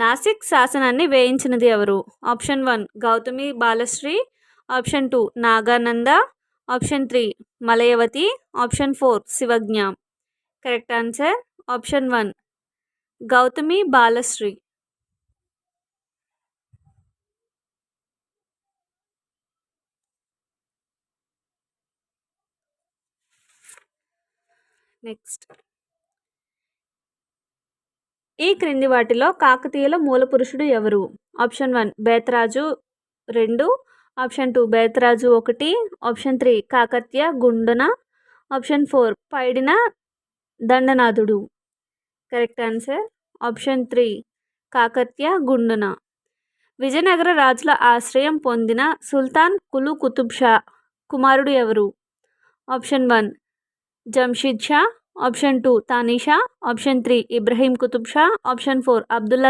నాసిక్ శాసనాన్ని వేయించినది ఎవరు option one Gautami Balashri option two Nagananda option three Malayavati option four Shivajna correct answer option one Gautami Balashri next ఈ క్రింది వాటిలో కాకతీయుల మూలపురుషుడు ఎవరు ఆప్షన్ వన్ బేతరాజు రెండు ఆప్షన్ టూ బేతరాజు ఒకటి option three Kakatya Gundana option four Paidina దండనాథుడు correct answer option three Kakatya Gunduna Vijayanagara రాజుల ఆశ్రయం పొందిన సుల్తాన్ కులు కుతుబ్ షా కుమారుడు ఎవరు option one Jamsheed Shah Option 2, Tani Shah. Option 3, Ibrahim Qutub Shah. Option 4, Abdullah